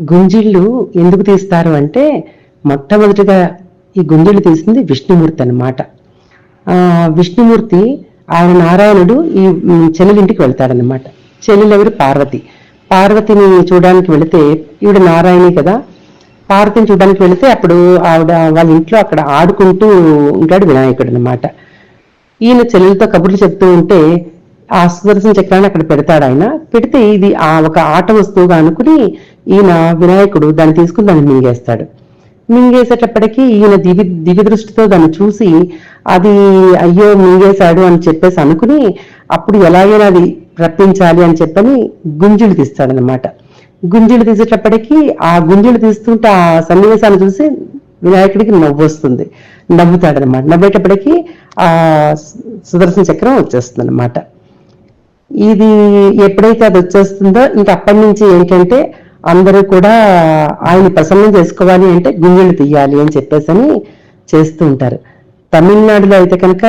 గుంజిళ్ళు ఎందుకు తీస్తారు అంటే మొట్టమొదటిగా ఈ గుంజిళ్ళు తీసింది విష్ణుమూర్తి అనమాట విష్ణుమూర్తి ఆయన నారాయణుడు ఈ చెల్లెలింటికి వెళ్తాడనమాట చెల్లెలెవరు? పార్వతి. పార్వతిని చూడడానికి వెళితే ఈవిడ నారాయణి కదా. పార్వతిని చూడడానికి వెళితే అప్పుడు ఆవిడ వాళ్ళ ఇంట్లో అక్కడ ఆడుకుంటూ ఉంటాడు వినాయకుడు అనమాట ఈయన చెల్లెలతో కబుర్లు చెప్తూ ఉంటే ఆ సుదర్శన చక్రాన్ని అక్కడ పెడతాడు ఆయన. పెడితే ఇది ఆ ఒక ఆట వస్తువుగా అనుకుని ఈయన వినాయకుడు దాన్ని తీసుకుని దాన్ని మింగేస్తాడు. మింగేసేటప్పటికి ఈయన దివి దివి దృష్టితో దాన్ని చూసి అది అయ్యో మింగేశాడు అని చెప్పేసి అనుకుని అప్పుడు ఎలాగైనా అది రప్పించాలి అని చెప్పని గుంజులు తీస్తాడనమాట గుంజులు తీసేటప్పటికీ ఆ గుంజులు తీస్తుంటే ఆ సన్నివేశాన్ని చూసి వినాయకుడికి నవ్వు వస్తుంది. నవ్వుతాడనమాట నవ్వేటప్పటికీ ఆ సుదర్శన చక్రం వచ్చేస్తుంది అనమాట ఇది ఎప్పుడైతే అది వచ్చేస్తుందో ఇంకా అప్పటి నుంచి ఏంటంటే అందరూ కూడా ఆయన ప్రసన్నం చేసుకోవాలి అంటే గుంజలు తీయాలి అని చెప్పేసి అని చేస్తూ ఉంటారు. తమిళనాడులో అయితే కనుక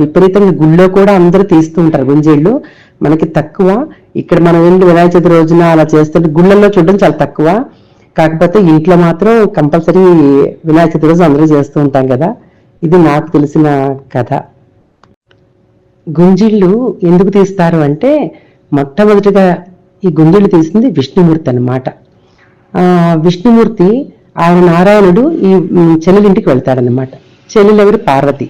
విపరీతంగా గుళ్ళో కూడా అందరూ తీస్తూ ఉంటారు గుంజేళ్ళు. మనకి తక్కువ. ఇక్కడ మనం ఏంటి వినాయక చవితి రోజున అలా చేస్తుంటే గుళ్ళల్లో చూడడం చాలా తక్కువ. కాకపోతే ఇంట్లో మాత్రం కంపల్సరీ వినాయక చవితి రోజు అందరూ చేస్తూ ఉంటాం కదా. ఇది నాకు తెలిసిన కథ. గుంజిళ్ళు ఎందుకు తీస్తారు అంటే మొట్టమొదటిగా ఈ గుంజిళ్ళు తీసింది విష్ణుమూర్తి అనమాట విష్ణుమూర్తి ఆయన నారాయణుడు ఈ చెల్లెలింటికి వెళ్తాడనమాట చెల్లెలెవరు? పార్వతి.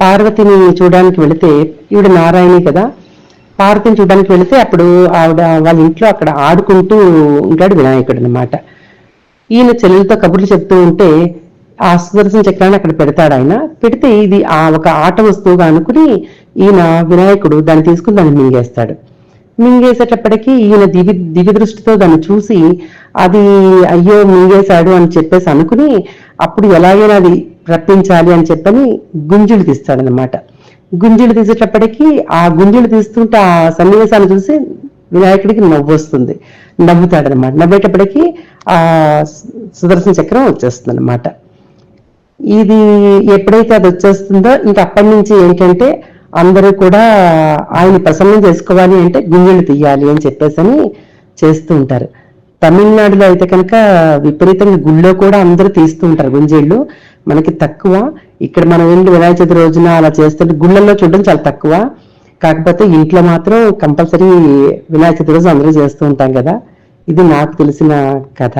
పార్వతిని చూడడానికి వెళితే ఈవిడ నారాయణి కదా పార్వతిని చూడడానికి వెళితే అప్పుడు ఆవిడ వాళ్ళ ఇంట్లో అక్కడ ఆడుకుంటూ ఉంటాడు వినాయకుడు అనమాట ఈయన చెల్లెలతో కబుర్లు చెప్తూ ఉంటే సుదర్శన చక్రాన్ని అక్కడ పెడతాడు ఆయన. పెడితే ఇది ఆ ఒక ఆట వస్తువుగా అనుకుని ఈయన వినాయకుడు దాన్ని తీసుకుని దాన్ని మింగేస్తాడు. మింగేసేటప్పటికి ఈయన దివి దివి దృష్టితో దాన్ని చూసి అది అయ్యో మింగేశాడు అని చెప్పేసి అనుకుని అప్పుడు ఎలాగైనా అది రప్పించాలి అని చెప్పని గుంజులు తీస్తాడనమాట గుంజులు తీసేటప్పటికీ ఆ గుంజులు తీస్తుంటే ఆ సన్నివేశాన్ని చూసి వినాయకుడికి నవ్వు వస్తుంది. నవ్వుతాడనమాట నవ్వేటప్పటికీ ఆ సుదర్శన చక్రం వచ్చేస్తుంది అనమాట ఇది ఎప్పుడైతే అది వచ్చేస్తుందో ఇంకా అప్పటి నుంచి ఏంటంటే అందరూ కూడా ఆయన ప్రసన్నం చేసుకోవాలి అంటే గుంజలు తీయాలి అని చెప్పేసి అని చేస్తూ ఉంటారు. తమిళనాడులో అయితే కనుక విపరీతంగా గుళ్ళో కూడా అందరూ తీస్తూ ఉంటారు గుంజేళ్ళు. మనకి తక్కువ. ఇక్కడ మనం ఏంటి వినాయక చవితి రోజున అలా చేస్తుంటే గుళ్ళల్లో చూడడం చాలా తక్కువ. కాకపోతే ఇంట్లో మాత్రం కంపల్సరీ వినాయక చవితి రోజు అందరూ చేస్తూ ఉంటాం కదా. ఇది నాకు తెలిసిన కథ.